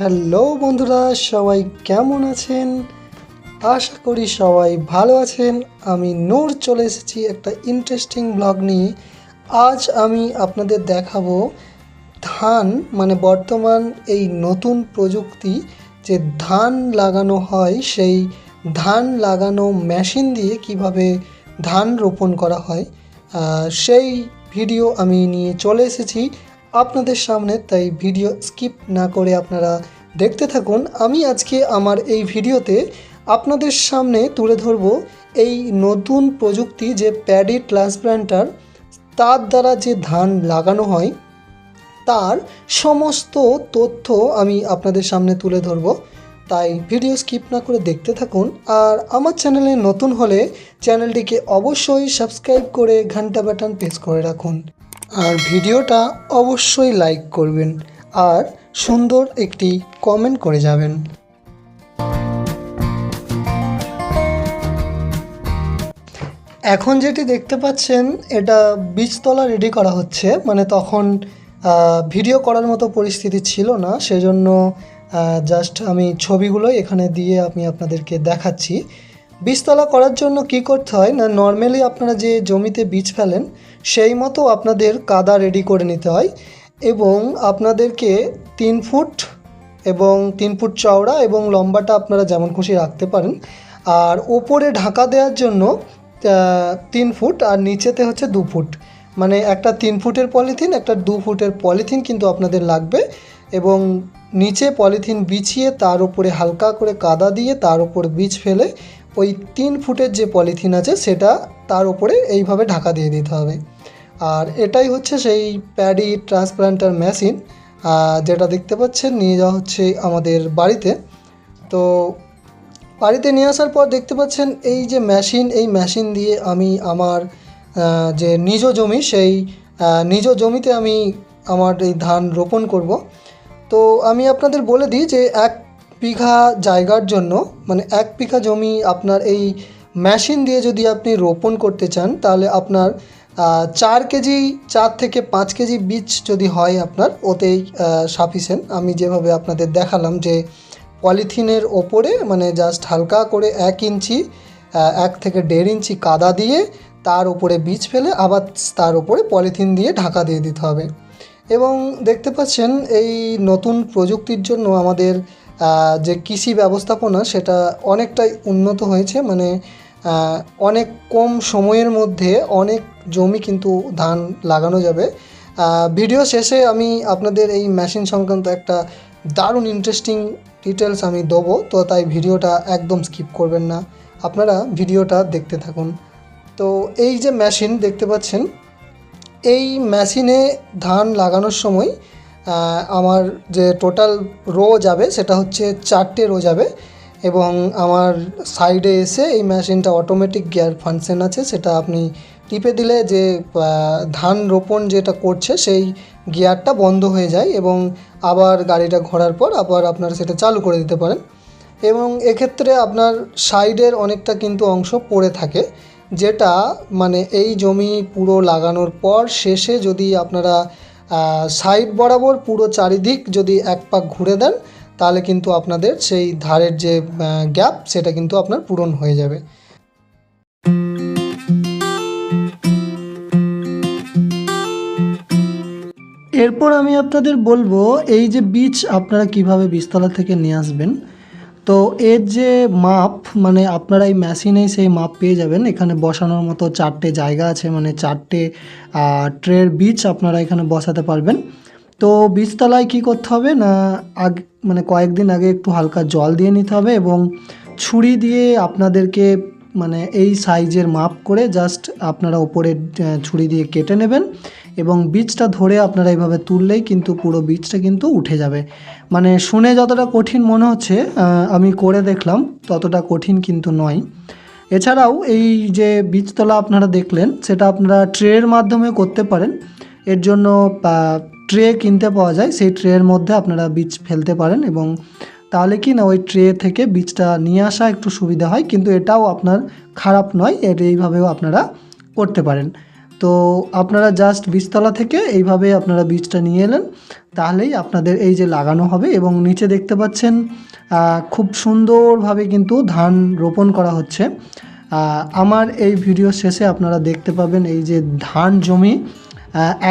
Hello বন্ধুরা, সবাই কেমন আছেন? আশা করি সবাই ভালো আছেন। আমি নূর চলে এসেছি একটা ইন্টারেস্টিং ব্লগ নিয়ে। আজ আমি আপনাদের দেখাবো ধান মানে বর্তমান এই নতুন প্রযুক্তি, যে ধান লাগানো হয়, সেই ধান লাগানো মেশিন দিয়ে কীভাবে ধান রোপণ করা হয়। সেই ভিডিও আমি নিয়ে চলে এসেছি আপনাদের সামনে, তাই ভিডিও স্কিপ না করে আপনারা দেখতে থাকুন, আমি আজকে আমার এই ভিডিওতে আপনাদের সামনে তুলে ধরব এই নতুন প্রযুক্তি যে প্যাডি ট্রান্সপ্ল্যান্টার তার দ্বারা যে ধান লাগানো হয়, তার সমস্ত তথ্য আমি আপনাদের সামনে তুলে ধরব। তাই ভিডিও স্কিপ না করে দেখতে থাকুন, আর আমার চ্যানেলে নতুন হলে চ্যানেলটিকে অবশ্যই সাবস্ক্রাইব করে ঘণ্টা বাটন প্রেস করে রাখুন। আর ভিডিওটা অবশ্যই লাইক করবেন। আর সুন্দর একটি কমেন্ট করে যাবেন। এখন যেটি দেখতে পাচ্ছেন, এটা বীজতলা রেডি করা হচ্ছে। মানে তখন ভিডিও করার মতো পরিস্থিতি ছিল না। সেজন্য জাস্ট আমি ছবিগুলোই এখানে দিয়ে আমি আপনাদেরকে দেখাচ্ছি। বীজতলা করার জন্য কি করতে হয় না নর্মালি আপনারা যে জমিতে বীজ ফেলেন, সেই মতো আপনাদের কাদা রেডি করে নিতে হয়। এবং আপনাদেরকে তিন ফুট এবং তিন ফুট চওড়া এবং লম্বাটা আপনারা যেমন খুশি রাখতে পারেন। আর ওপরে ঢাকা দেওয়ার জন্য তিন ফুট আর নিচেতে হচ্ছে দু ফুট। মানে একটা তিন ফুটের পলিথিন, একটা দু ফুটের পলিথিন কিন্তু আপনাদের লাগবে এবং নিচে পলিথিন বিছিয়ে তার উপরে হালকা করে কাদা দিয়ে তার উপর বীজ ফেলে ওই তিন ফুটের যে পলিথিন আছে সেটা তার উপরে এইভাবে ঢাকা দিয়ে দিতে হবে। আর এটাই হচ্ছে সেই প্যাডি ট্রান্সপ্লান্টার মেশিন যেটা দেখতে পাচ্ছেন, নিয়ে যাওয়া হচ্ছে আমাদের বাড়িতে। তো বাড়িতে নিয়ে আসার পর দেখতে পাচ্ছেন, এই যে মেশিন, এই মেশিন দিয়ে আমি আমার যে নিজ জমি, সেই নিজ জমিতে আমি আমার এই ধান রোপণ করব। তো আমি আপনাদের বলে দিই যে এক বিঘা জায়গার জন্য মানে এক বিঘা জমি আপনার এই মেশিন দিয়ে যদি আপনি রোপণ করতে চান, তাহলে আপনার চার কেজি, চার থেকে পাঁচ কেজি বীজ যদি হয় আপনার, ওতেই সাফিসেন্ট আমি যেভাবে আপনাদের দেখালাম যে পলিথিনের ওপরে মানে জাস্ট হালকা করে এক ইঞ্চি এক থেকে দেড় ইঞ্চি কাদা দিয়ে তার উপরে বীজ ফেলে আবার তার উপরে পলিথিন দিয়ে ঢাকা দিয়ে দিতে হবে। এবং দেখতে পাচ্ছেন এই নতুন প্রযুক্তির জন্য আমাদের যে কৃষি ব্যবস্থাপনা, সেটা অনেকটাই উন্নত হয়েছে। মানে অনেক কম সময়ের মধ্যে অনেক জমি কিন্তু ধান লাগানো যাবে। ভিডিও শেষে আমি আপনাদের এই মেশিন সংক্রান্ত একটা দারুণ ইন্টারেস্টিং ডিটেলস আমি দেবো, তো তাই ভিডিওটা একদম স্কিপ করবেন না। আপনারা ভিডিওটা দেখতে থাকুন। তো এই যে মেশিন দেখতে পাচ্ছেন, এই মেশিনে ধান লাগানোর সময় আমার যে টোটাল রো যাবে সেটা হচ্ছে চারটে রো যাবে। এবং আমার সাইডে এসে এই মেশিনটা অটোমেটিক গিয়ার ফাংশন আছে, সেটা আপনি টিপে দিলে যে ধান রোপণ যেটা করছে, সেই গিয়ারটা বন্ধ হয়ে যায় এবং আবার গাড়িটা ঘোরার পর আবার আপনারা সেটা চালু করে দিতে পারেন। এবং এক্ষেত্রে আপনার সাইডের অনেকটা কিন্তু অংশ পড়ে থাকে, যেটা মানে এই জমি পুরো লাগানোর পর শেষে যদি আপনারা সাইড বরাবর পুরো চারিদিক যদি এক পাক ঘুরে দেন তাহলে কিন্তু আপনাদের সেই ধারের যে গ্যাপ সেটা কিন্তু আপনার পূরণ হয়ে যাবে। এরপর আমি আপনাদের বলব, এই যে বীজ আপনারা কীভাবে বীজতলা থেকে নিয়ে আসবেন। তো এর যে মাপ মানে আপনারা এই মেশিনেই সেই মাপ পেয়ে যাবেন। এখানে বসানোর মতো চারটে জায়গা আছে মানে চারটে ট্রের বীজ আপনারা এখানে বসাতে পারবেন। তো বীজতলায় কী করতে হবে না আগ মানে কয়েকদিন আগে একটু হালকা জল দিয়ে নিতে হবে এবং ছুরি দিয়ে আপনাদেরকে মানে এই সাইজের মাপ করে জাস্ট আপনারা ওপরে ছুরি দিয়ে কেটে নেবেন এবং বীজটা ধরে আপনারা এইভাবে তুললেই কিন্তু পুরো বীজটা কিন্তু উঠে যাবে। মানে শুনে যতটা কঠিন মনে হচ্ছে আমি করে দেখলাম, ততটা কঠিন কিন্তু নয়। এছাড়াও এই যে বীজতলা আপনারা দেখলেন, সেটা আপনারা ট্রের মাধ্যমে করতে পারেন। এর জন্য ট্রে কিনতে পাওয়া যায়, সেই ট্রের মধ্যে আপনারা বীজ ফেলতে পারেন এবং তাহলে কি না ওই ট্রে থেকে বীজটা নিয়ে আসা একটু সুবিধা হয়, কিন্তু এটাও আপনার খারাপ নয় এর এইভাবেও আপনারা করতে পারেন। তো আপনারা জাস্ট বীজতলা থেকে এইভাবে আপনারা বীজটা নিয়ে এলেন, তাহলেই আপনাদের এই যে লাগানো হবে এবং নিচে দেখতে পাচ্ছেন খুব সুন্দরভাবে কিন্তু ধান রোপণ করা হচ্ছে। আমার এই ভিডিও শেষে আপনারা দেখতে পাবেন এই যে ধান জমি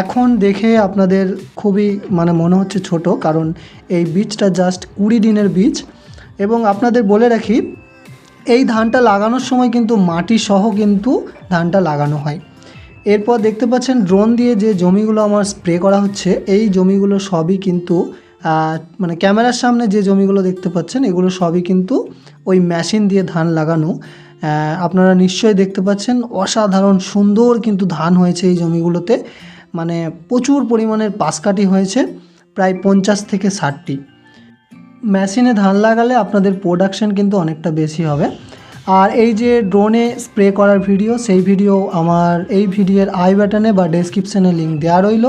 এখন দেখে আপনাদের খুবই মানে মনে হচ্ছে ছোট, কারণ এই বীজটা জাস্ট কুড়ি দিনের বীজ। এবং আপনাদের বলে রাখি, এই ধানটা লাগানোর সময় কিন্তু মাটি সহ কিন্তু ধানটা লাগানো হয়। এরপর দেখতে পাচ্ছেন ড্রোন দিয়ে যে জমিগুলো আমার স্প্রে করা হচ্ছে, এই জমিগুলো সবই কিন্তু মানে ক্যামেরার সামনে যে জমিগুলো দেখতে পাচ্ছেন, এগুলো সবই কিন্তু ওই মেশিন দিয়ে ধান লাগানো। আপনারা নিশ্চয়ই দেখতে পাচ্ছেন, অসাধারণ সুন্দর কিন্তু ধান হয়েছে এই জমিগুলোতে। মানে প্রচুর পরিমাণের পাশকাঠি হয়েছে, প্রায় পঞ্চাশ থেকে ষাটটি। মেশিনে ধান লাগালে আপনাদের প্রোডাকশন কিন্তু অনেকটা বেশি হবে। আর এই যে ড্রোনে স্প্রে করার ভিডিও সেই ভিডিও আমার এই ভিডিওর আই বাটনে বা ডেসক্রিপশানে লিঙ্ক দেওয়া রইল।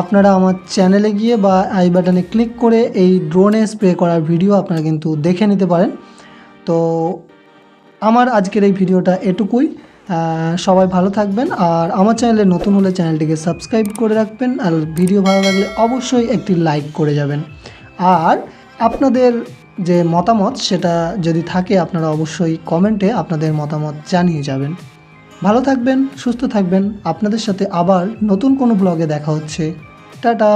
আপনারা আমার চ্যানেলে গিয়ে বা আই বাটনে ক্লিক করে এই ড্রোনে স্প্রে করার ভিডিও আপনারা কিন্তু দেখে নিতে পারেন। তো আমার আজকের এই ভিডিওটা এটুকুই। সবাই ভালো থাকবেন আর আমার চ্যানেলে নতুন হলে চ্যানেলটিকে সাবস্ক্রাইব করে রাখবেন আর ভিডিও ভালো লাগলে অবশ্যই একটি লাইক করে যাবেন। আর আপনাদের যে মতামত সেটা যদি থাকে আপনারা অবশ্যই কমেন্টে আপনাদের মতামত জানিয়ে যাবেন। ভালো থাকবেন, সুস্থ থাকবেন। আপনাদের সাথে আবার নতুন কোনো ব্লগে দেখা হচ্ছে। টাটা!